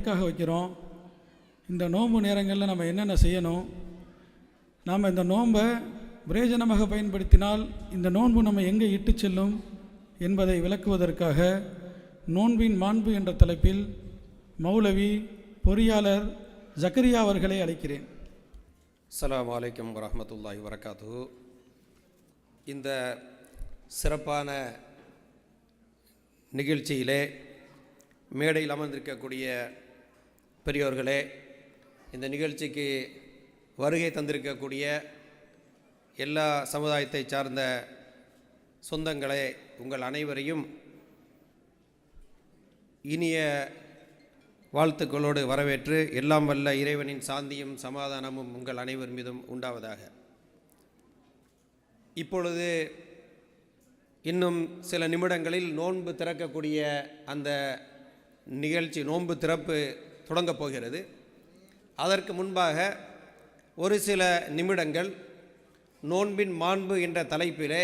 எதுக்காக வைக்கிறோம்? இந்த நோன்பு நேரங்களில் நம்ம என்னென்ன செய்யணும்? நாம் இந்த நோன்பை பிரயோஜனமாக பயன்படுத்தினால் இந்த நோன்பு நம்ம எங்கே இட்டு செல்லும் என்பதை விளக்குவதற்காக நோன்பின் மாண்பு என்ற தலைப்பில் மௌலவி பொறியாளர் ஜக்கரியா அவர்களை அழைக்கிறேன். அஸ்ஸலாமு வலைக்கம் வரஹ்மத்துல்லாஹி வரகாத்து இந்த சிறப்பான நிகழ்ச்சியிலே மேடையில் அமர்ந்திருக்கக்கூடிய பெரியோர்களே இந்த நிகழ்ச்சிக்கு வருகை தந்திருக்கக்கூடிய எல்லா சமுதாயத்தை சார்ந்த சொந்தங்களே உங்கள் அனைவரையும் இனிய வாழ்த்துக்களோடு வரவேற்று எல்லாம் வல்ல இறைவனின் சாந்தியும் சமாதானமும் உங்கள் அனைவர் மீதும் உண்டாவதாக. இப்பொழுது இன்னும் சில நிமிடங்களில் நோன்பு திறக்கக்கூடிய அந்த நிகழ்ச்சி நோன்பு திறப்பு தொடங்கப் போகிறது. அதற்கு முன்பாக ஒரு சில நிமிடங்கள் நோன்பின் மாண்பு என்ற தலைப்பிலே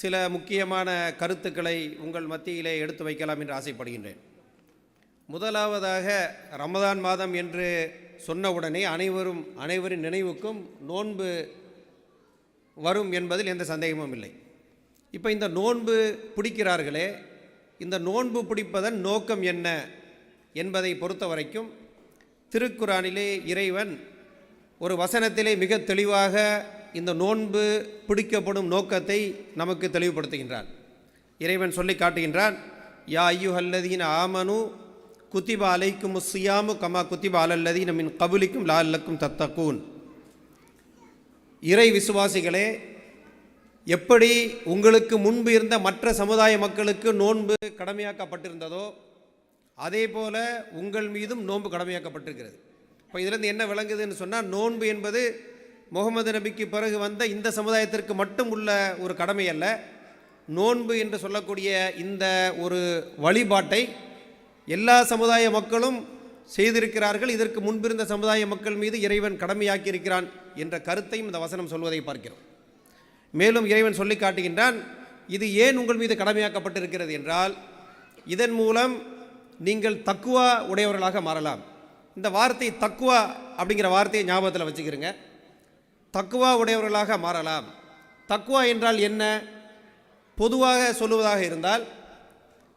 சில முக்கியமான கருத்துக்களை உங்கள் மத்தியிலே எடுத்து வைக்கலாம் என்று ஆசைப்படுகின்றேன். முதலாவதாக ரமதான் மாதம் என்று சொன்னவுடனே அனைவரும் அனைவரின் நினைவுக்கும் நோன்பு வரும் என்பதில் எந்த சந்தேகமும் இல்லை. இப்போ இந்த நோன்பு பிடிக்கிறார்களே இந்த நோன்பு பிடிப்பதன் நோக்கம் என்ன? என்பதை பொறுத்த வரைக்கும் திருக்குறானிலே இறைவன் ஒரு வசனத்திலே மிக தெளிவாக இந்த நோன்பு பிடிக்கப்படும் நோக்கத்தை நமக்கு தெளிவுபடுத்துகின்றான். இறைவன் சொல்லி காட்டுகின்றான் யா ஐயுஹல்லதீன ஆமனு குத்திபா அலைக்கும் சியாமு கமா குத்திபா அலல்லதீன மின் கபுலிக்கும் லால்லக்கும் தத்தக்கூன் இறை விசுவாசிகளே எப்படி உங்களுக்கு முன்பு இருந்த மற்ற சமுதாய மக்களுக்கு நோன்பு கடமையாக்கப்பட்டிருந்ததோ அதே போல் உங்கள் மீதும் நோன்பு கடமையாக்கப்பட்டிருக்கிறது. இப்போ இதிலேருந்து என்ன விளங்குதுன்னு சொன்னால் நோன்பு என்பது முகமது நபிக்கு பிறகு வந்த இந்த சமுதாயத்திற்கு மட்டும் உள்ள ஒரு கடமை அல்ல. நோன்பு என்று சொல்லக்கூடிய இந்த ஒரு வழிபாட்டை எல்லா சமுதாய மக்களும் செய்திருக்கிறார்கள். இதற்கு முன்பிருந்த சமுதாய மக்கள் மீது இறைவன் கடமையாக்கி இருக்கிறான் என்ற கருத்தையும் இந்த வசனம் சொல்வதை பார்க்கிறோம். மேலும் இறைவன் சொல்லி காட்டுகின்றான் இது ஏன் உங்கள் மீது கடமையாக்கப்பட்டிருக்கிறது என்றால் இதன் மூலம் நீங்கள் தக்குவா உடையவர்களாக மாறலாம். இந்த வார்த்தை தக்குவா அப்படிங்கிற வார்த்தையை ஞாபகத்தில் வச்சுக்கிறங்க தக்குவா உடையவர்களாக மாறலாம். தக்குவா என்றால் என்ன? பொதுவாக சொல்லுவதாக இருந்தால்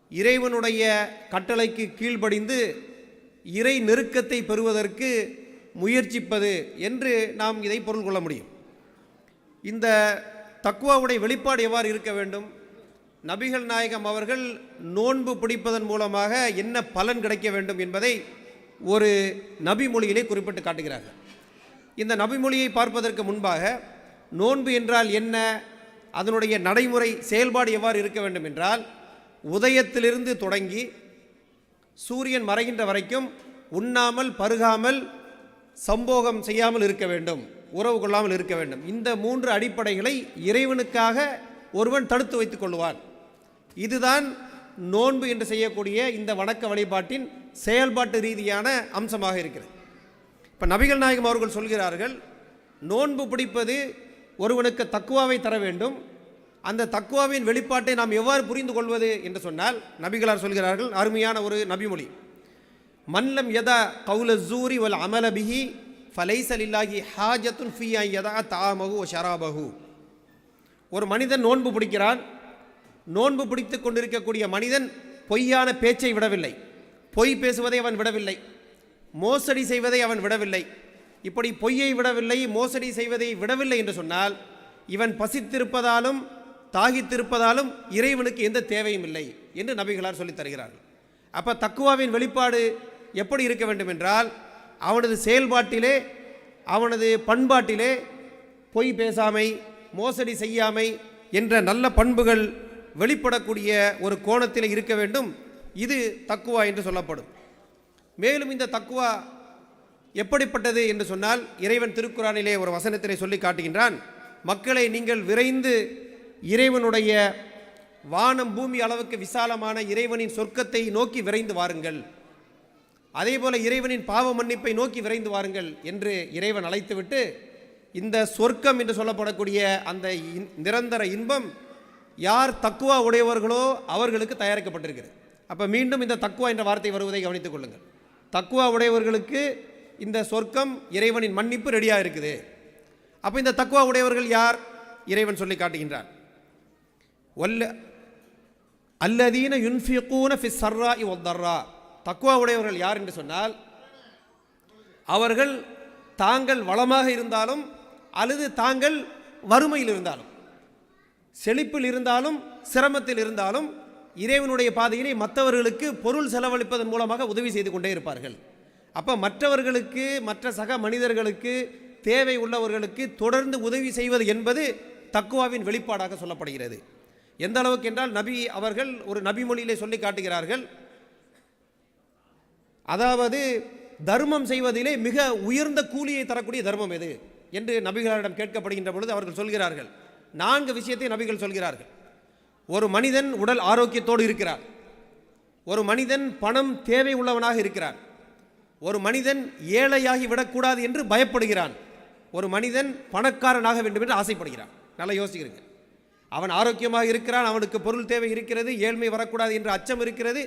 இறைவனுடைய கட்டளைக்கு கீழ்ப்படிந்து இறை நெருக்கத்தை பெறுவதற்கு முயற்சிப்பது என்று நாம் இதை பொருள் கொள்ள முடியும். இந்த தக்குவாவுடைய வெளிப்பாடு எவ்வாறு இருக்க வேண்டும்? நபிகள் நாயகம் அவர்கள் நோன்பு பிடிப்பதன் மூலமாக என்ன பலன் கிடைக்க வேண்டும் என்பதை ஒரு நபி மொழியிலே குறிப்பிட்டு காட்டுகிறார்கள். இந்த நபிமொழியை பார்ப்பதற்கு முன்பாக நோன்பு என்றால் என்ன அதனுடைய நடைமுறை செயல்பாடு எவ்வாறு இருக்க வேண்டும் என்றால் உதயத்திலிருந்து தொடங்கி சூரியன் மறைகின்ற வரைக்கும் உண்ணாமல் பருகாமல் சம்போகம் செய்யாமல் இருக்க வேண்டும் உறவு கொள்ளாமல் இருக்க வேண்டும். இந்த மூன்று அடிப்படைகளை இறைவனுக்காக ஒருவன் தடுத்து வைத்துக் கொள்வான். இதுதான் நோன்பு என்று செய்யக்கூடிய இந்த வணக்க வழிபாட்டின் செயல்பாட்டு ரீதியான அம்சமாக இருக்கிறது. இப்போ நபிகள் நாயகம் அவர்கள் சொல்கிறார்கள் நோன்பு பிடிப்பது ஒருவனுக்கு தக்குவாவை தர வேண்டும். அந்த தக்குவாவின் வெளிப்பாட்டை நாம் எவ்வாறு புரிந்து கொள்வது என்று சொன்னால் நபிகளார் சொல்கிறார்கள் அருமையான ஒரு நபிமொழி. மன்லம் யதா கவுல ஜூரி வல் அமல பிஹி ஃபலைசல் இல்லாஹி ஹாஜத்துன் ஃபியா யதா தாமகு ஷராபகு ஒரு மனிதன் நோன்பு பிடிக்கிறான் நோன்பு பிடித்து கொண்டிருக்கக்கூடிய மனிதன் பொய்யான பேச்சை விடவில்லை. பொய் பேசுவதை அவன் விடவில்லை. மோசடி செய்வதை அவன் விடவில்லை. இப்படி பொய்யை விடவில்லை மோசடி செய்வதை விடவில்லை என்று சொன்னால் இவன் பசித்திருப்பதாலும் தாகித்திருப்பதாலும் இறைவனுக்கு எந்த தேவையும் இல்லை என்று நபிகளார் சொல்லித் தருகிறார்கள். அப்போ தக்குவாவின் வெளிப்பாடு எப்படி இருக்க வேண்டும் என்றால் அவனது செயல்பாட்டிலே அவனது பண்பாட்டிலே பொய் பேசாமை மோசடி செய்யாமை என்ற நல்ல பண்புகள் வெளிப்படக்கூடிய ஒரு கோணத்தில் இருக்க வேண்டும். இது தக்குவா என்று சொல்லப்படும். மேலும் இந்த தக்குவா எப்படிப்பட்டது என்று சொன்னால் இறைவன் திருக்குறானிலே ஒரு வசனத்தினை சொல்லி காட்டுகின்றான் மக்களை நீங்கள் விரைந்து இறைவனுடைய வானம் பூமி அளவுக்கு விசாலமான இறைவனின் சொர்க்கத்தை நோக்கி விரைந்து வாருங்கள். அதே போல இறைவனின் பாவ மன்னிப்பை நோக்கி விரைந்து வாருங்கள் என்று இறைவன் அழைத்துவிட்டு இந்த சொர்க்கம் என்று சொல்லப்படக்கூடிய அந்த நிரந்தர இன்பம் யார் தக்குவா உடையவர்களோ அவர்களுக்கு தயாரிக்கப்பட்டிருக்கிறது. அப்போ மீண்டும் இந்த தக்குவா என்ற வார்த்தை வருவதை கவனித்துக் கொள்ளுங்கள். தக்குவா உடையவர்களுக்கு இந்த சொர்க்கம் இறைவனின் மன்னிப்பு ரெடியாக இருக்குது. அப்போ இந்த தக்குவா உடையவர்கள் யார்? இறைவன் சொல்லி காட்டுகின்றார். வல்ல அல்லதீன யுன்ஃபிகூன ஃபி சர்ரா ஒத்தர்ரா தக்குவா உடையவர்கள் யார் என்று சொன்னால் அவர்கள் தாங்கள் வளமாக இருந்தாலும் அல்லது தாங்கள் வறுமையில் இருந்தாலும் செழிப்பில் இருந்தாலும் சிரமத்தில் இருந்தாலும் இறைவனுடைய பாதையிலே மற்றவர்களுக்கு பொருள் செலவழிப்பதன் மூலமாக உதவி செய்து கொண்டே இருப்பார்கள். அப்போ மற்றவர்களுக்கு மற்ற சக மனிதர்களுக்கு தேவை உள்ளவர்களுக்கு தொடர்ந்து உதவி செய்வது என்பது தக்குவாவின் வெளிப்பாடாக சொல்லப்படுகிறது. எந்த அளவுக்கு என்றால் நபி அவர்கள் ஒரு நபி மொழியிலே சொல்லி காட்டுகிறார்கள். அதாவது தர்மம் செய்வதிலே மிக உயர்ந்த கூலியை தரக்கூடிய தர்மம் எது? என்று நபிகளிடம் கேட்கப்படுகின்ற பொழுது அவர்கள் சொல்கிறார்கள். நான்கு விஷயத்தை நபிகள் சொல்கிறார்கள். ஒரு மனிதன் உடல் ஆரோக்கியத்தோடு இருக்கிறார். ஒரு மனிதன் பணம் தேவை உள்ளவனாக இருக்கிறான் ஒரு மனிதன் ஏழையாகி விடக்கூடாது என்று பயப்படுகிறான். ஒரு மனிதன் பணக்காரனாக வேண்டும் என்று ஆசைப்படுகிறான். நல்லா யோசிக்கிறீங்க. அவன் ஆரோக்கியமாக இருக்கிறான் அவனுக்கு பொருள் தேவை இருக்கிறது ஏழ்மை வரக்கூடாது என்ற அச்சம் இருக்கிறது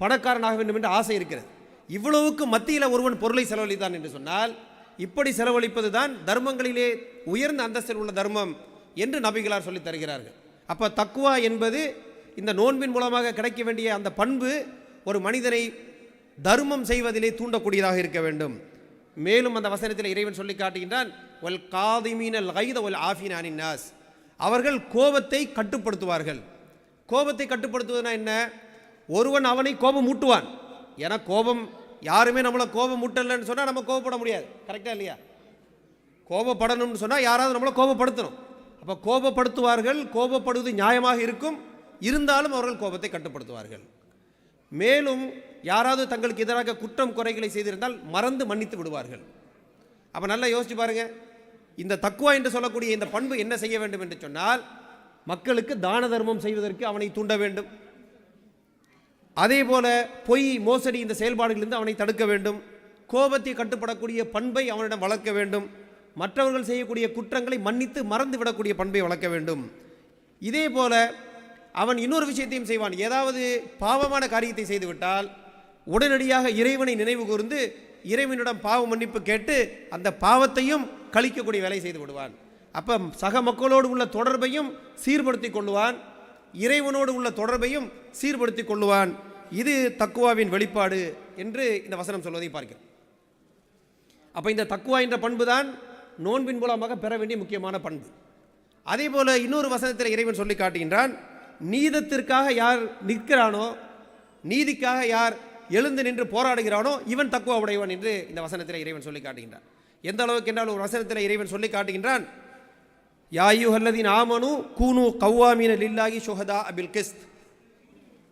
பணக்காரனாக வேண்டும் என்று ஆசை இருக்கிறது. இவ்வளவுக்கு மத்தியில் ஒருவன் பொருளை செலவழித்தான் என்று சொன்னால் இப்படி செலவழிப்பது தான் தர்மங்களிலே உயர்ந்த அந்தஸ்தில் உள்ள தர்மம். என்று நபிகளார் சொல்லித் தருகிறார்கள். அப்போ தக்குவா என்பது இந்த நோன்பின் மூலமாக கிடைக்க வேண்டிய அந்த பண்பு ஒரு மனிதனை தர்மம் செய்வதிலே தூண்டக்கூடியதாக இருக்க வேண்டும். மேலும் அந்த வசனத்தில் இறைவன் சொல்லி காட்டுகின்றான் ஒல் காதிமீனல் கைத ஒல் ஆஃபினானின் நாஸ். அவர்கள் கோபத்தை கட்டுப்படுத்துவார்கள். கோபத்தை கட்டுப்படுத்துவதுனா என்ன? ஒருவன் அவனை கோபம் மூட்டுவான் ஏன்னா கோபம் யாருமே நம்மளை கோபம் மூட்டலைன்னு சொன்னால் நம்ம கோபப்பட முடியாது. கரெக்டாக இல்லையா? கோபப்படணும்னு சொன்னால் யாராவது நம்மளை கோபப்படுத்தணும். அப்போ கோபப்படுத்துவார்கள் கோபப்படுவது நியாயமாக இருக்கும். இருந்தாலும் அவர்கள் கோபத்தை கட்டுப்படுத்துவார்கள். மேலும் யாராவது தங்களுக்கு எதிராக குற்றம் குறைகளை செய்திருந்தால் மறந்து மன்னித்து விடுவார்கள். அப்போ நல்லா யோசிச்சு பாருங்க. இந்த தக்குவா என்று சொல்லக்கூடிய இந்த பண்பு என்ன செய்ய வேண்டும் என்று சொன்னால் மக்களுக்கு தான தர்மம் செய்வதற்கு அவனை தூண்ட வேண்டும். அதே போல பொய் மோசடி இந்த செயல்பாடுகளிலிருந்து அவனை தடுக்க வேண்டும். கோபத்தை கட்டுப்படக்கூடிய பண்பை அவனிடம் வளர்க்க வேண்டும். மற்றவர்கள் செய்யக்கூடிய குற்றங்களை மன்னித்து மறந்து விடக்கூடிய பண்பை வளர்க்க வேண்டும். இதே போல அவன் இன்னொரு விஷயத்தையும் செய்வான். ஏதாவது பாவமான காரியத்தை செய்துவிட்டால் உடனடியாக இறைவனை நினைவு கூர்ந்து இறைவனிடம் பாவ மன்னிப்பு கேட்டு அந்த பாவத்தையும் கழிக்கக்கூடிய வேலை செய்து விடுவான். அப்போ சக மக்களோடு உள்ள தொடர்பையும் சீர்படுத்தி கொள்ளுவான். இறைவனோடு உள்ள தொடர்பையும் சீர்படுத்தி கொள்ளுவான். இது தக்குவாவின் வெளிப்பாடு என்று இந்த வசனம் சொல்வதை பார்க்கிறோம். அப்போ இந்த தக்குவா என்ற பண்பு தான் நோன்பின் மூலமாக பெற வேண்டிய முக்கியமான பண்பு. அதே போல் இன்னொரு வசனத்தில் இறைவன் சொல்லி காட்டுகின்றான் நீதத்திற்காக யார் நிற்கிறானோ நீதிக்காக யார் எழுந்து நின்று போராடுகிறானோ இவன் தக்குவா உடையவன் என்று இந்த வசனத்தில் இறைவன் சொல்லி காட்டுகின்றான். எந்த அளவுக்கு என்றால் ஒரு வசனத்தில் இறைவன் சொல்லி காட்டுகின்றான் யாயு அல்லதின் ஆமனு கூனு கவ்வாமீன லில்லாகி சுஹதா அபில் கிஸ்த்.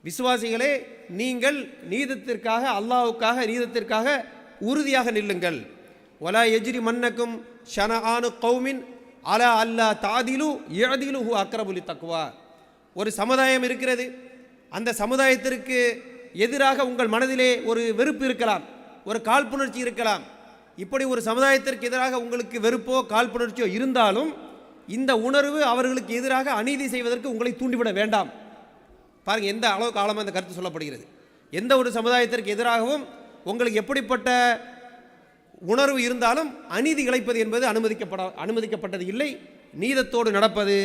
விசுவாசிகளே நீங்கள் நீதத்திற்காக அல்லாவுக்காக நீதத்திற்காக உறுதியாக நில்லுங்கள். ஒலா எஜ்ரி மன்னக்கும் ஷன ஆனு கௌமின் அலா அல்லா தாதிலு ஏதிலு ஹு அக்ரபுலி தக்குவா ஒரு சமுதாயம் இருக்கிறது. அந்த சமுதாயத்திற்கு எதிராக உங்கள் மனதிலே ஒரு வெறுப்பு இருக்கலாம். ஒரு காழ்ப்புணர்ச்சி இருக்கலாம். இப்படி ஒரு சமுதாயத்திற்கு எதிராக உங்களுக்கு வெறுப்போ காழ்ப்புணர்ச்சியோ இருந்தாலும் இந்த உணர்வு அவர்களுக்கு எதிராக அநீதி செய்வதற்கு உங்களை தூண்டிவிட வேண்டாம். பாருங்கள் எந்த அளவுக்கு ஆழமாக இந்த கருத்து சொல்லப்படுகிறது. எந்த ஒரு சமுதாயத்திற்கு எதிராகவும் உங்களுக்கு எப்படிப்பட்ட உணர்வு இருந்தாலும் அநீதி இழைப்பது என்பது அனுமதிக்கப்பட அனுமதிக்கப்பட்டது இல்லை. நீதத்தோடு நடப்பது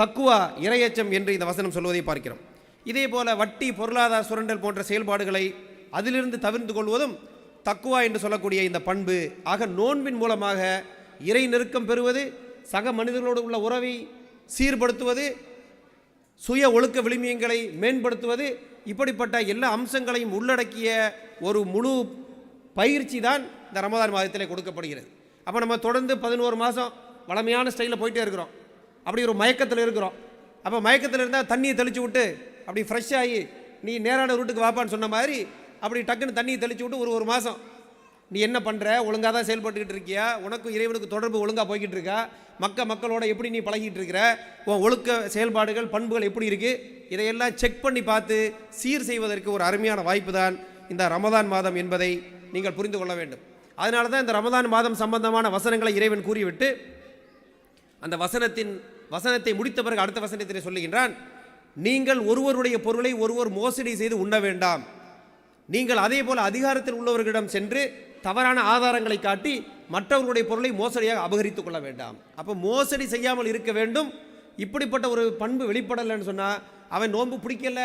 தக்குவா இரையச்சம் என்று இந்த வசனம் சொல்வதை பார்க்கிறோம். இதே போல வட்டி பொருளாதார சுரண்டல் போன்ற செயல்பாடுகளை அதிலிருந்து தவிர்த்து கொள்வதும் தக்குவா என்று சொல்லக்கூடிய இந்த பண்பு. ஆக நோன்பின் மூலமாக இறை நெருக்கம் பெறுவது சக மனிதர்களோடு உள்ள உறவை சீர்படுத்துவது சுய ஒழுக்க விளிமியங்களை மேம்படுத்துவது இப்படிப்பட்ட எல்லா அம்சங்களையும் உள்ளடக்கிய ஒரு முழு பயிற்சி தான் இந்த ரமதான் மாதத்தில் கொடுக்கப்படுகிறது. அப்போ நம்ம தொடர்ந்து பதினோரு மாதம் வளமையான ஸ்டைலில் போயிட்டே இருக்கிறோம். அப்படி ஒரு மயக்கத்தில் இருக்கிறோம். அப்போ மயக்கத்தில் இருந்தால் தண்ணியை தெளித்து விட்டு அப்படி ஃப்ரெஷ் ஆகி நீ நேரான ரூட்டுக்கு வாப்பான்னு சொன்ன மாதிரி அப்படி டக்குன்னு தண்ணியை தெளித்து விட்டு ஒரு ஒரு மாதம் நீ என்ன பண்ணுற ஒழுங்காக தான் செயல்பட்டுக்கிட்டு இருக்கியா? உனக்கும் இறைவனுக்கு தொடர்பு ஒழுங்காக போய்கிட்டு இருக்கா? மக்க மக்களோட எப்படி நீ பழகிட்டு இருக்கிற? உன் ஒழுக்க செயல்பாடுகள் பண்புகள் எப்படி இருக்குது இதையெல்லாம் செக் பண்ணி பார்த்து சீர் செய்வதற்கு ஒரு அருமையான வாய்ப்பு தான் இந்த ரமதான் மாதம் என்பதை நீங்கள் புரிந்து கொள்ள வேண்டும். அதனால தான் இந்த ரமதான் மாதம் சம்பந்தமான வசனங்களை இறைவன் கூறிவிட்டு அந்த வசனத்தின் வசனத்தை முடித்த பிறகு அடுத்த வசனத்தினை சொல்லுகின்றான் நீங்கள் ஒருவருடைய பொருளை ஒருவர் மோசடி செய்து உண்ண வேண்டாம். நீங்கள் அதே போல் அதிகாரத்தில் உள்ளவர்களிடம் சென்று தவறான ஆதாரங்களை காட்டி மற்றவர்களுடைய பொருளை மோசடியாக அபகரித்துக் கொள்ள வேண்டாம். அப்போ மோசடி செய்யாமல் இருக்க வேண்டும். இப்படிப்பட்ட ஒரு பண்பு வெளிப்படலைன்னு சொன்னால் அவன் நோன்பு பிடிக்கல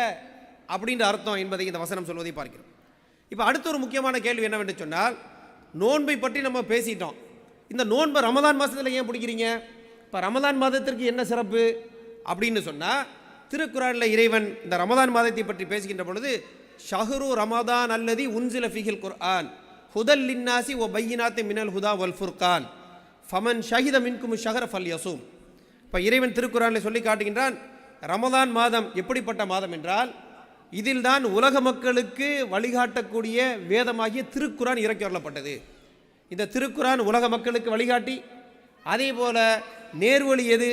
அப்படின்ற அர்த்தம் என்பதை இந்த வசனம் சொல்வதை பார்க்கிறோம். இப்போ அடுத்த ஒரு முக்கியமான கேள்வி என்னவென்று சொன்னால் நோன்பை பற்றி நம்ம பேசிட்டோம். இந்த நோன்பை ரமதான் மாதத்தில் ஏன் பிடிக்கிறீங்க? இப்போ ரமதான் மாதத்திற்கு என்ன சிறப்பு? அப்படின்னு சொன்னால் திருக்குறானில் இறைவன் இந்த ரமதான் மாதத்தை பற்றி பேசுகின்ற பொழுது ஷஹ்ரு ரமதான் அல்லது உன்சில ஃபிகில் குர்ஆன் ஹுதல் லின்னாசி ஓ பையினாத்தி மினல் ஹுதா வல் ஃபுர்கான் ஃபமன் ஷஹித மின்கும் ஷஹர் ஃபல் யசூம். இப்போ இறைவன் திருக்குறானில் சொல்லி காட்டுகின்றான் ரமதான் மாதம் எப்படிப்பட்ட மாதம் என்றால் இதில்தான் உலக மக்களுக்கு வழிகாட்டக்கூடிய வேதமாகிய திருக்குரான் இறக்கி வரப்பட்டது இந்த திருக்குரான் உலக மக்களுக்கு வழிகாட்டி அதே போல நேர்வழி எது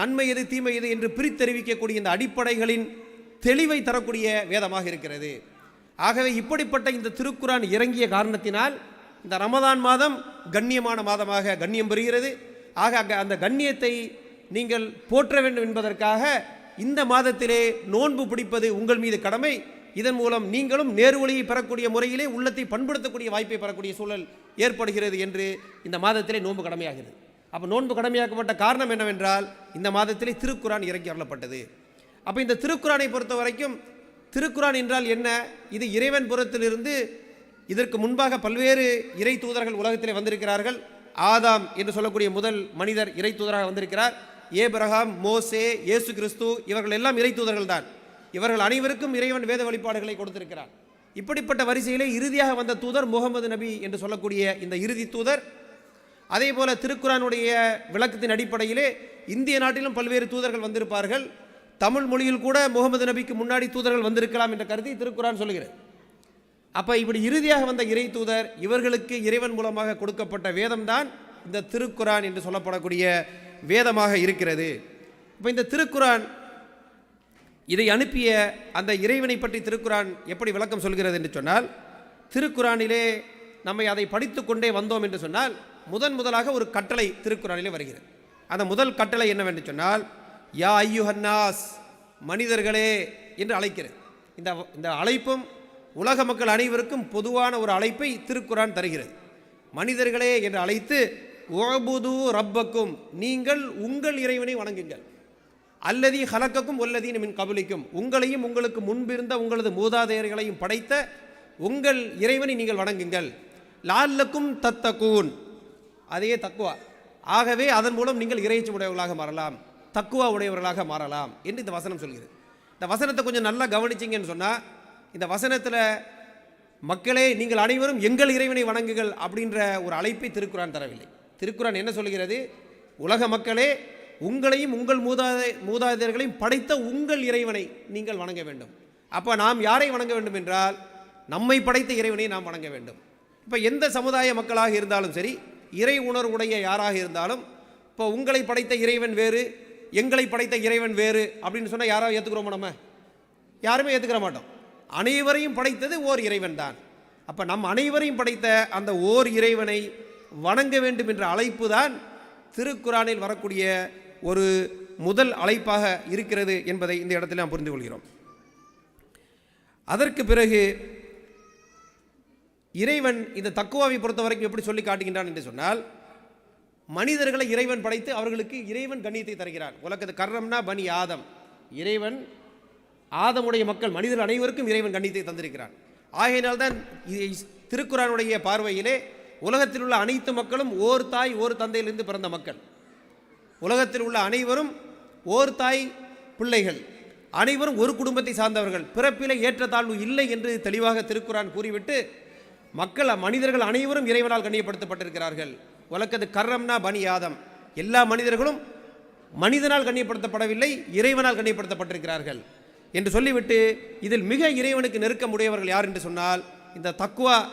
நன்மை எது தீமை எது என்று பிரித்தறிவிக்கக்கூடிய இந்த அடிப்படைகளின் தெளிவை தரக்கூடிய வேதமாக இருக்கிறது. ஆகவே இப்படிப்பட்ட இந்த திருக்குரான் இறங்கிய காரணத்தினால் இந்த ரமதான் மாதம் கண்ணியமான மாதமாக கண்ணியம் பெறுகிறது. ஆக அந்த கண்ணியத்தை நீங்கள் போற்ற வேண்டும் என்பதற்காக இந்த மாதத்திலே நோன்பு பிடிப்பது உங்கள் மீது கடமை. இதன் மூலம் நீங்களும் நேர்வழியை பெறக்கூடிய முறையிலே உள்ளத்தை பண்படுத்தக்கூடிய வாய்ப்பை பெறக்கூடிய சூழல் ஏற்படுகிறது என்று இந்த மாதத்திலே நோன்பு கடமையாகிறது. அப்போ நோன்பு கடமையாக்கப்பட்ட காரணம் என்னவென்றால் இந்த மாதத்திலே திருக்குரான் இறக்கி அருளப்பட்டது. அப்போ இந்த திருக்குறானை பொறுத்த வரைக்கும் திருக்குரான் என்றால் என்ன? இது இறைவன் புறத்திலிருந்து இதற்கு முன்பாக பல்வேறு இறை தூதர்கள் உலகத்திலே வந்திருக்கிறார்கள். ஆதாம் என்று சொல்லக்கூடிய முதல் மனிதர் இறை தூதராக வந்திருக்கிறார். ஏபிரகாம் மோசே இயேசு கிறிஸ்து இவர்கள் எல்லாம் இறை தூதர்கள் தான் இவர்கள் அனைவருக்கும் இறைவன் வேத வழிபாடுகளை கொடுத்திருக்கிறார். இப்படிப்பட்ட வரிசையிலே இறுதியாக வந்த தூதர் முகமது நபி என்று சொல்லக்கூடிய இந்த இறுதி தூதர். அதே போல திருக்குறானுடைய விளக்கத்தின் அடிப்படையிலே இந்திய நாட்டிலும் பல்வேறு தூதர்கள் வந்திருப்பார்கள். தமிழ் மொழியில் கூட முகமது நபிக்கு முன்னாடி தூதர்கள் வந்திருக்கலாம் என்ற கருதி திருக்குறான் சொல்கிறது அப்போ இப்படி இறுதியாக வந்த இறை தூதர் இவர்களுக்கு இறைவன் மூலமாக கொடுக்கப்பட்ட வேதம்தான் இந்த திருக்குரான் என்று சொல்லப்படக்கூடிய வேதமாக இருக்கிறது. இப்போ இந்த திருக்குரான் இதை அனுப்பிய அந்த இறைவனை பற்றி திருக்குரான் எப்படி விளக்கம் சொல்கிறது என்று சொன்னால் திருக்குரானிலே நம்மை அதை படித்து கொண்டே வந்தோம் என்று சொன்னால் முதன் முதலாக ஒரு கட்டளை திருக்குறானிலே வருகிறது. அந்த முதல் கட்டளை என்னவென்று சொன்னால் யா ஐயுஹன்னாஸ் மனிதர்களே என்று அழைக்கிறது. இந்த இந்த அழைப்பும் உலக மக்கள் அனைவருக்கும் பொதுவான ஒரு அழைப்பை திருக்குரான் தருகிறது. மனிதர்களே என்று அழைத்து ஒபுது ரப்பக்கும். நீங்கள் உங்கள் இறைவனை வணங்குங்கள். அல்லதி ஹலக்கக்கும் ஒல்லதீன் மின் கபலிக்கும். உங்களையும் உங்களுக்கு முன்பிருந்த உங்களது மூதாதையர்களையும் படைத்த உங்கள் இறைவனை நீங்கள் வணங்குங்கள். லால்லக்கும் தத்தக்கூன் அதே தக்குவா. ஆகவே அதன் மூலம் நீங்கள் இறைச்சி உடையவர்களாக மாறலாம். தக்குவா உடையவர்களாக மாறலாம் என்று இந்த வசனம் சொல்கிறது. இந்த வசனத்தை கொஞ்சம் நல்லா கவனிச்சிங்கன்னு சொன்னால் இந்த வசனத்தில் மக்களே நீங்கள் அனைவரும் எங்கள் இறைவனை வணங்குங்கள் அப்படின்ற ஒரு அழைப்பை திருக்குறான் தரவில்லை. திருக்குறான் என்ன சொல்கிறது உலக மக்களே உங்களையும் உங்கள் மூதாதை மூதாதையர்களையும் படைத்த உங்கள் இறைவனை நீங்கள் வணங்க வேண்டும். அப்போ நாம் யாரை வணங்க வேண்டும் என்றால் நம்மை படைத்த இறைவனை நாம் வணங்க வேண்டும். இப்போ எந்த சமுதாய மக்களாக இருந்தாலும் சரி இறை உணர்வுடைய யாராக இருந்தாலும் இப்போ உங்களை படைத்த இறைவன் வேறு எங்களை படைத்த இறைவன் வேறு அப்படின்னு சொன்னால் யாராவது ஏற்றுக்கிறோமா நம்ம? யாருமே ஏற்றுக்கிற மாட்டோம். அனைவரையும் படைத்தது ஓர் இறைவன் தான் அப்போ நம் அனைவரையும் படைத்த அந்த ஓர் இறைவனை வணங்க வேண்டும் என்ற அழைப்பு தான் திருக்குறானில் வரக்கூடிய ஒரு முதல் அழைப்பாக இருக்கிறது என்பதை இந்த இடத்தில் நாம் புரிந்து கொள்கிறோம். அதற்கு பிறகு இறைவன் இந்த தக்குவாவை பொறுத்த வரைக்கும் எப்படி சொல்லி காட்டுகின்றான் என்று சொன்னால் மனிதர்களை இறைவன் படைத்து அவர்களுக்கு இறைவன் கண்ணியத்தை தருகிறான். உலகத்து கர்ணம்னா பனி ஆதம். இறைவன் ஆதமுடைய மக்கள் மனிதர்கள் அனைவருக்கும் இறைவன் கண்ணியத்தை தந்திருக்கிறான். ஆகையினால்தான் திருக்குறானுடைய பார்வையிலே உலகத்தில் உள்ள அனைத்து மக்களும் ஓர் தாய் ஓர் தந்தையிலிருந்து பிறந்த மக்கள். உலகத்தில் உள்ள அனைவரும் ஓர் தாய் பிள்ளைகள். அனைவரும் ஒரு குடும்பத்தை சார்ந்தவர்கள். பிறப்பில ஏற்றத்தாழ்வு இல்லை என்று தெளிவாக திருக்குறான் கூறிவிட்டு மக்கள் மனிதர்கள் அனைவரும் இறைவனால் கண்ணியப்படுத்தப்பட்டிருக்கிறார்கள். உலகத்து கர்ரம்னா பனி ஆதம். எல்லா மனிதர்களும் மனிதனால் கண்ணியப்படுத்தப்படவில்லை இறைவனால் கண்ணியப்படுத்தப்பட்டிருக்கிறார்கள். என்று சொல்லிவிட்டு இதில் மிக இறைவனுக்கு நெருக்கமுடையவர்கள் யார் என்று சொன்னால் இந்த தக்குவா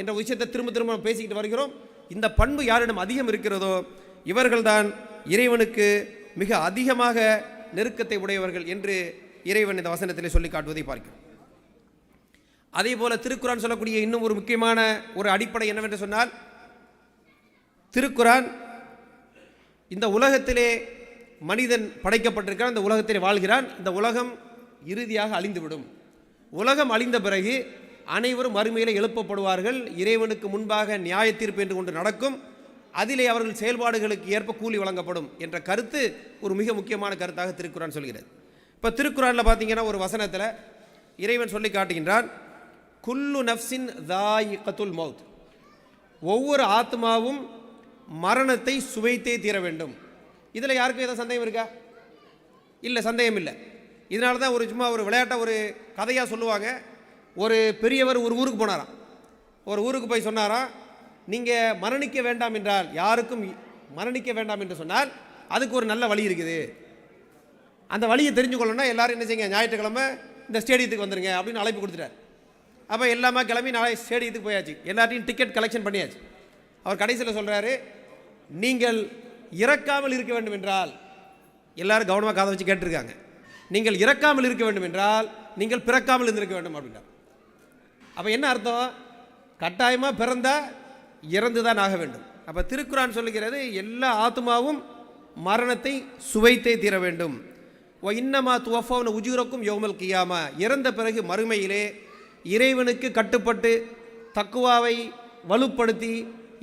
என்ற விஷயத்தை திரும்ப திரும்ப பேசிக்கிட்டு வருகிறோம். இந்த பண்பு யாரிடம் அதிகம் இருக்கிறதோ இவர்கள்தான் இறைவனுக்கு மிக அதிகமாக நெருக்கத்தை உடையவர்கள் என்று இறைவன் இந்த வசனத்திலே சொல்லி காட்டுவதை பார்க்கிறோம். அதே போல திருக்குறான் சொல்லக்கூடிய இன்னும் ஒரு முக்கியமான ஒரு அடிப்படை என்னவென்று சொன்னால் திருக்குறான் இந்த உலகத்திலே மனிதன் படைக்கப்பட்டிருக்கிறான் இந்த உலகத்திலே வாழ்கிறான். இந்த உலகம் இறுதியாக அழிந்துவிடும். உலகம் அழிந்த பிறகு அனைவரும் மறுமையில் எழுப்பப்படுவார்கள். இறைவனுக்கு முன்பாக நியாய தீர்ப்பு என்று கொண்டு நடக்கும். அதிலே அவர்கள் செயல்பாடுகளுக்கு ஏற்ப கூலி வழங்கப்படும் என்ற கருத்து ஒரு மிக முக்கியமான கருத்தாக திருக்குறான் சொல்கிறது. இப்போ திருக்குறானில் பார்த்தீங்கன்னா ஒரு வசனத்தில் இறைவன் சொல்லி காட்டுகின்றான் குல்லு நஃப்சின் தாய் கத்துல் மவுத் ஒவ்வொரு ஆத்மாவும் மரணத்தை சுவைத்தே தீர வேண்டும். இதில் யாருக்கும் எதாவது சந்தேகம் இருக்கா? இல்லை சந்தேகம் இல்லை. இதனால தான் ஒரு சும்மா ஒரு விளையாட்டை ஒரு கதையாக சொல்லுவாங்க. ஒரு பெரியவர் ஒரு ஊருக்கு போனாராம். ஒரு ஊருக்கு போய் சொன்னாராம் நீங்கள் மரணிக்க வேண்டாம் என்றால் யாருக்கும் மரணிக்க வேண்டாம் என்று சொன்னால் அதுக்கு ஒரு நல்ல வழி இருக்குது. அந்த வழியை தெரிஞ்சுக்கொள்ளணும்னா எல்லாரும் என்ன செய்யுங்க ஞாயிற்றுக்கிழமை இந்த ஸ்டேடியத்துக்கு வந்துருங்க அப்படின்னு அழைப்பு கொடுத்துட்டார். அப்போ எல்லாமே கிளம்பி நாளை ஸ்டேடியத்துக்கு போயாச்சு. எல்லாத்தையும் டிக்கெட் கலெக்ஷன் பண்ணியாச்சு. அவர் கடைசியில் சொல்கிறாரு நீங்கள் இறக்காமல் இருக்க வேண்டும் என்றால் எல்லோரும் கவனமாக காதை வச்சு கேட்டிருக்காங்க. நீங்கள் இறக்காமல் இருக்க வேண்டும் என்றால் நீங்கள் பிறக்காமல் இருந்திருக்க வேண்டும் அப்படின்னா அப்போ என்ன அர்த்தம்? கட்டாயமாக பிறந்தால் இறந்து தான் ஆக வேண்டும். அப்போ திருக்குறான் சொல்லுகிறது எல்லா ஆத்மாவும் மரணத்தை சுவைத்தே தீர வேண்டும். ஓ இன்னமா துவஃபோன உஜூரக்கும் யோமல் கியாமா. இறந்த பிறகு மறுமையிலே இறைவனுக்கு கட்டுப்பட்டு தக்குவாவை வலுப்படுத்தி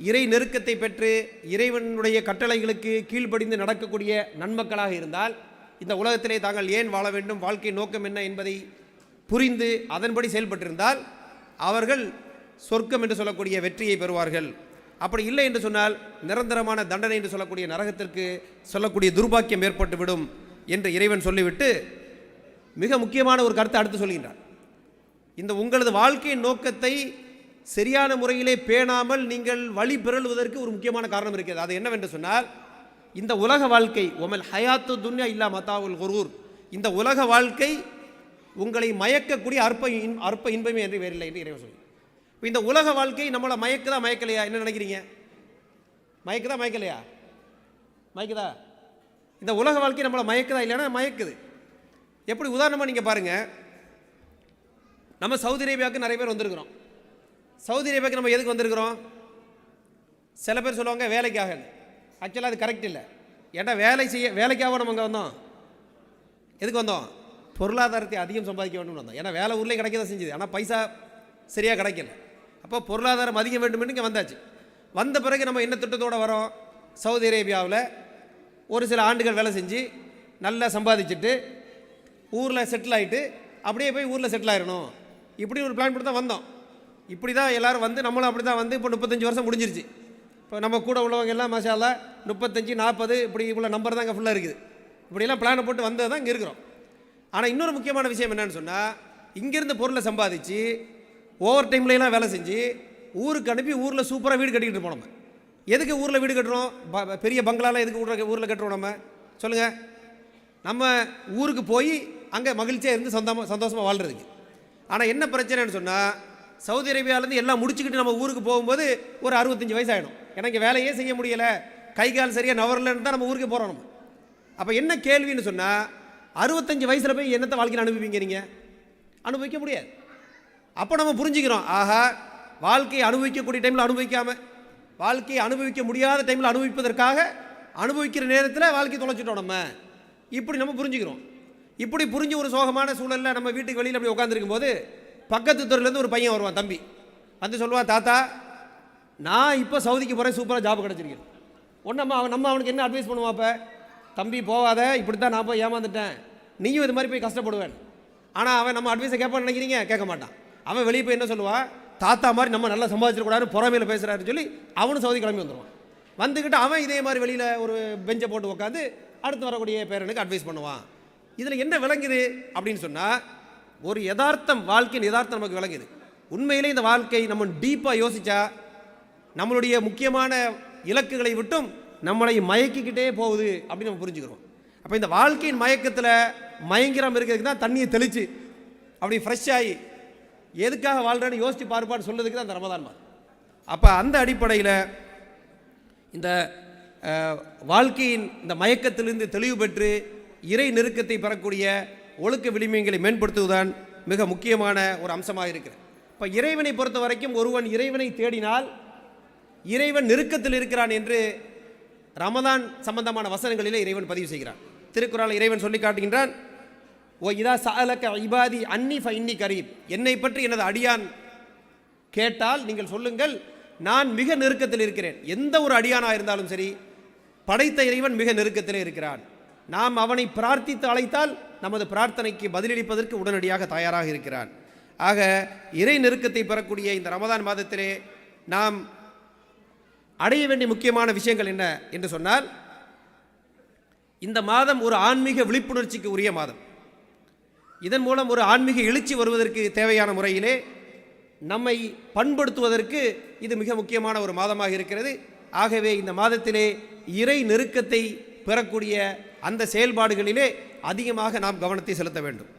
இறை நெருக்கத்தை பெற்று இறைவனுடைய கட்டளைகளுக்கு கீழ்ப்படிந்து நடக்கக்கூடிய நன்மக்களாக இருந்தால் இந்த உலகத்திலே தாங்கள் ஏன் வாழ வேண்டும்? வாழ்க்கை நோக்கம் என்ன என்பதை புரிந்து அதன்படி செயல்பட்டிருந்தால் அவர்கள் சொர்க்கம் என்று சொல்லக்கூடிய வெற்றியை பெறுவார்கள். அப்படி இல்லை என்று சொன்னால் நிரந்தரமான தண்டனை என்று சொல்லக்கூடிய நரகத்திற்கு சொல்லக்கூடிய துர்பாக்கியம் ஏற்பட்டுவிடும் என்று இறைவன் சொல்லிவிட்டு மிக முக்கியமான ஒரு கருத்தை அடுத்து சொல்கின்றார் இந்த உங்களது வாழ்க்கையின் நோக்கத்தை சரியான முறையிலே பேணாமல் நீங்கள் வழி பிறழுவதற்கு ஒரு முக்கியமான காரணம் இருக்கிறது. அது என்னவென்று சொன்னால் இந்த உலக வாழ்க்கை ஒமல் ஹயாத்து துன்யா இல்லா மத்தாவுல் குரூர். இந்த உலக வாழ்க்கை உங்களை மயக்கக்கூடிய அற்ப இன் அற்ப இன்பமே என்று வேறில்லை என்று இறைவன் சொல்லி இப்போ இந்த உலக வாழ்க்கை நம்மளை மயக்குதா மயக்கலையா? என்ன நினைக்கிறீங்க? மயக்குதா மயக்கலையா? மயக்குதா? இந்த உலக வாழ்க்கை நம்மளை மயக்குதா இல்லைன்னா மயக்குது. எப்படி உதாரணமாக நீங்கள் பாருங்கள் நம்ம சவுதி அரேபியாவுக்கு நிறைய பேர் வந்திருக்கிறோம். சவுதி அரேபியாவுக்கு நம்ம எதுக்கு வந்திருக்கிறோம்? சில பேர் சொல்லுவாங்க வேலைக்காக. ஆக்சுவலாக அது கரெக்ட் இல்லை. ஏன்னா வேலை செய்ய வேலைக்காக நம்ம அங்கே வந்தோம்? எதுக்கு வந்தோம்? பொருளாதாரத்தை அதிகம் சம்பாதிக்க வேண்டும்னு வந்தோம். ஏன்னா வேலை ஊர்லேயே கிடைக்க தான் செஞ்சுது. ஆனால் பைசா சரியாக கிடைக்கல. அப்போ பொருளாதாரம் அதிகம் வேண்டும் இங்கே வந்தாச்சு. வந்த பிறகு நம்ம என்ன திட்டத்தோடு வரோம்? சவுதி அரேபியாவில் ஒரு சில ஆண்டுகள் வேலை செஞ்சு நல்லா சம்பாதிச்சுட்டு ஊரில் செட்டில் ஆகிட்டு அப்படியே போய் ஊரில் செட்டில் ஆயிடணும் இப்படி ஒரு பிளான் பண்ணி தான் வந்தோம். இப்படி தான் எல்லோரும் வந்து நம்மளும் அப்படி தான் வந்து இப்போ முப்பத்தஞ்சு வருஷம் முடிஞ்சிருச்சு. இப்போ நம்ம கூட உள்ளவங்க எல்லாம் மசாலா முப்பத்தஞ்சு நாற்பது இப்படி இவ்வளோ நம்பர் தான் இங்கே ஃபுல்லாக இருக்குது. இப்படியெல்லாம் பிளானை போட்டு வந்தது தான் இங்கே இருக்கிறோம். ஆனால் இன்னொரு முக்கியமான விஷயம் என்னன்னு சொன்னால் இங்கேருந்து பொருளை சம்பாதிச்சு ஓவர் டைம்லலாம் வேலை செஞ்சு ஊருக்கு அனுப்பி ஊரில் சூப்பராக வீடு கட்டிக்கிட்டு இருப்போம் நம்ம. எதுக்கு ஊரில் வீடு கட்டுறோம்? ப- பெரிய பங்களாலாம் எதுக்கு ஊரில் ஊரில் கட்டுறோம் நம்ம? சொல்லுங்கள் நம்ம ஊருக்கு போய் அங்கே மகிழ்ச்சியாக இருந்து சொந்தமாக சந்தோஷமாக வாழ்கிறதுக்கு ஆனால் என்ன பிரச்சனைன்னு சொன்னால் சவுதி அரேபியாவிலேருந்து எல்லாம் முடிச்சுக்கிட்டு நம்ம ஊருக்கு போகும்போது ஒரு அறுபத்தஞ்சு வயசு ஆகிடும் எனக்கு வேலையே செய்ய முடியலை. கை கால் சரியாக நவரலன்னு தான் நம்ம ஊருக்கு போகிறோம் நம்ம. அப்போ என்ன கேள்வின்னு சொன்னால் அறுபத்தஞ்சு வயசில் போய் என்னத்தை வாழ்க்கையில் அனுபவிப்பீங்க நீங்கள் அனுபவிக்க முடியாது. அப்போ நம்ம புரிஞ்சுக்கிறோம். ஆஹா வாழ்க்கையை அனுபவிக்கக்கூடிய டைமில் அனுபவிக்காமல் வாழ்க்கையை அனுபவிக்க முடியாத டைமில் அனுபவிப்பதற்காக அனுபவிக்கிற நேரத்தில் வாழ்க்கையை தொலைச்சிட்டோம் நம்ம. இப்படி நம்ம புரிஞ்சுக்கிறோம். இப்படி புரிஞ்சு ஒரு சோகமான சூழலில் நம்ம வீட்டுக்கு வெளியில் அப்படி உட்காந்துருக்கும் போது பக்கத்து தெருலேருந்து ஒரு பையன் வருவான் தம்பி. வந்து சொல்லுவான் தாத்தா நான் இப்போ சவுதிக்கு போகிறேன் சூப்பராக ஜாப் கிடச்சிருக்கேன் ஒன்று நம்ம அவன் நம்ம அவனுக்கு என்ன அட்வைஸ் பண்ணுவான் அப்போ? தம்பி போகாத இப்படி தான் நான் போய் ஏமாந்துட்டேன். நீயும் இது மாதிரி போய் கஷ்டப்படுவேன். ஆனால் அவன் நம்ம அட்வைஸை கேட்பான்னு நினைக்கிறீங்க? கேட்க மாட்டான். அவன் வெளியே போய் என்ன சொல்லுவான் தாத்தா மாதிரி நம்ம நல்லா சம்பாதிச்சிடக்கூடாது புறமையில் பேசுகிறாருன்னு சொல்லி அவனும் சவுதி கிளம்பி வந்துடுவான் வந்துக்கிட்டு அவன் இதே மாதிரி வெளியில் ஒரு பெஞ்சை போட்டு உட்காந்து அடுத்து வரக்கூடிய பேரனுக்கு அட்வைஸ் பண்ணுவான். இதில் என்ன விளங்குது அப்படின்னு சொன்னால் ஒரு யதார்த்தம் வாழ்க்கையின் யதார்த்தம் நமக்கு விளங்குது. உண்மையிலே இந்த வாழ்க்கை நம்ம டீப்பாக யோசித்தா நம்மளுடைய முக்கியமான இலக்குகளை விட்டும் நம்மளை மயக்கிக்கிட்டே போகுது அப்படின்னு நம்ம புரிஞ்சுக்கிறோம். அப்போ இந்த வாழ்க்கையின் மயக்கத்தில் மயங்கிரம் இருக்கிறதுக்கு தான் தண்ணியை தெளித்து அப்படி ஃப்ரெஷ் ஆகி எதுக்காக வாழ்கிறேன்னு யோசித்து பார்ப்பான்னு சொல்றதுக்கு தான் அந்த ரமதான் மாதம். அப்போ அந்த அடிப்படையில் இந்த வாழ்க்கையின் இந்த மயக்கத்திலிருந்து தெளிவு பெற்று இறை நெருக்கத்தை பெறக்கூடிய ஒழுக்க விளிமையங்களை மேம்படுத்துவதுதான் மிக முக்கியமான ஒரு அம்சமாக இருக்கிறது. இப்போ இறைவனை பொறுத்த வரைக்கும் ஒருவன் இறைவனை தேடினால் இறைவன் நெருக்கத்தில் இருக்கிறான் என்று ரமதான் சம்பந்தமான வசனங்களிலே இறைவன் பதிவு செய்கிறான் திருக்குறள் இறைவன் சொல்லி காட்டுகின்றான் ஓ இதா சாலக்க இபாதி அன்னி ஃப இன்னி கரீப். என்னை பற்றி எனது அடியான் கேட்டால் நீங்கள் சொல்லுங்கள் நான் மிக நெருக்கத்தில் இருக்கிறேன். எந்த ஒரு அடியானாக இருந்தாலும் சரி படைத்த இறைவன் மிக நெருக்கத்தில் இருக்கிறான். நாம் அவனை பிரார்த்தித்து அழைத்தால் நமது பிரார்த்தனைக்கு பதிலளிப்பதற்கு உடனடியாக தயாராக இருக்கிறான். ஆக இறை நெருக்கத்தை பெறக்கூடிய இந்த ரமதான் மாதத்திலே நாம் அடைய வேண்டிய முக்கியமான விஷயங்கள் என்ன என்று சொன்னால் இந்த மாதம் ஒரு ஆன்மீக விழிப்புணர்ச்சிக்கு உரிய மாதம். இதன் மூலம் ஒரு ஆன்மீக எழுச்சி வருவதற்கு தேவையான முறையிலே நம்மை பண்படுத்துவதற்கு இது மிக முக்கியமான ஒரு மாதமாக இருக்கிறது. ஆகவே இந்த மாதத்திலே இறை நெருக்கத்தை பெறக்கூடிய அந்த செயல்பாடுகளிலே அதிகமாக நாம் கவனத்தை செலுத்த வேண்டும்.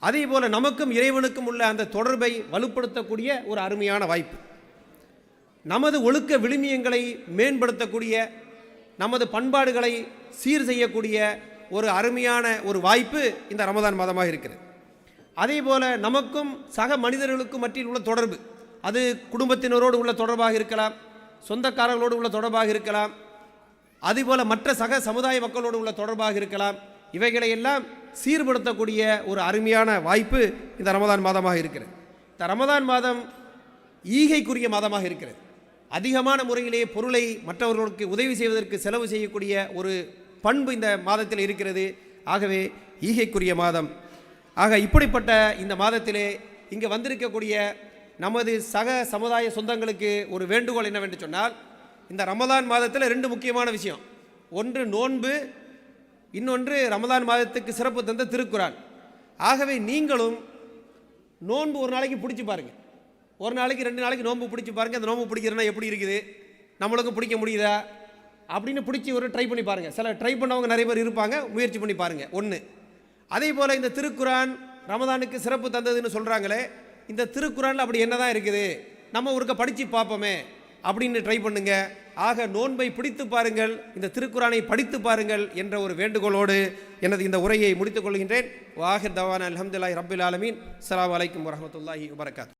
அதே போல் நமக்கும் இறைவனுக்கும் உள்ள அந்த தொடர்பை வலுப்படுத்தக்கூடிய ஒரு அருமையான வாய்ப்பு. நமது ஒழுக்க விழுமியங்களை மேம்படுத்தக்கூடிய நமது பண்பாடுகளை சீர் செய்யக்கூடிய ஒரு அருமையான ஒரு வாய்ப்பு இந்த ரமதான் மாதமாக இருக்கிறது. அதே போல் நமக்கும் சக மனிதர்களுக்கும் மற்றில் உள்ள தொடர்பு அது குடும்பத்தினரோடு உள்ள தொடர்பாக இருக்கலாம் சொந்தக்காரர்களோடு உள்ள தொடர்பாக இருக்கலாம் அதுபோல் மற்ற சக சமுதாய மக்களோடு உள்ள தொடர்பாக இருக்கலாம் இவைகளை எல்லாம் சீர்படுத்தக்கூடிய ஒரு அருமையான வாய்ப்பு இந்த ரமதான் மாதமாக இருக்கிறது. இந்த ரமதான் மாதம் ஈகைக்குரிய மாதமாக இருக்கிறது. அதிகமான முறையிலே பொருளை மற்றவர்களுக்கு உதவி செய்வதற்கு செலவு செய்யக்கூடிய ஒரு பண்பு இந்த மாதத்தில் இருக்கிறது. ஆகவே ஈகைக்குரிய மாதம். ஆக இப்படிப்பட்ட இந்த மாதத்திலே இங்கே வந்திருக்கக்கூடிய நமது சக சமுதாய சொந்தங்களுக்கு ஒரு வேண்டுகோள் என்னவென்று சொன்னால் இந்த ரமதான் மாதத்தில் ரெண்டு முக்கியமான விஷயம். ஒன்று நோன்பு இன்னொன்று ரமதான் மாதத்துக்கு சிறப்பு தந்த திருக்குறான். ஆகவே நீங்களும் நோன்பு ஒரு நாளைக்கு பிடிச்சி பாருங்கள் ஒரு நாளைக்கு ரெண்டு நாளைக்கு நோன்பு பிடிச்சி பாருங்க. அந்த நோம்பு பிடிக்கிறதுனா எப்படி இருக்குது? நம்மளுக்கும் பிடிக்க முடியுதா? அப்படின்னு பிடிச்சி ஒரு ட்ரை பண்ணி பாருங்கள் சில ட்ரை பண்ணவங்க நிறைய பேர் இருப்பாங்க. முயற்சி பண்ணி பாருங்கள் ஒன்று அதே போல் இந்த திருக்குரான் ரமதானுக்கு சிறப்பு தந்ததுன்னு சொல்கிறாங்களே இந்த திருக்குறானில் அப்படி என்னதான் இருக்குது? நம்ம ஒருக்க படித்து பார்ப்போமே அப்படின்னு ட்ரை பண்ணுங்க. ஆக நோன்பை பிடித்து பாருங்கள். இந்த திருக்குறானை படித்து பாருங்கள் என்ற ஒரு வேண்டுகோளோடு எனது இந்த உரையை முடித்துக் கொள்கின்றேன். வாஹிர் தவான் அலமதுல்லாய் ரபுல் ஆலமீன். அலாம் வலைக்கம் வரமத்துல்லாஹி வரகாத்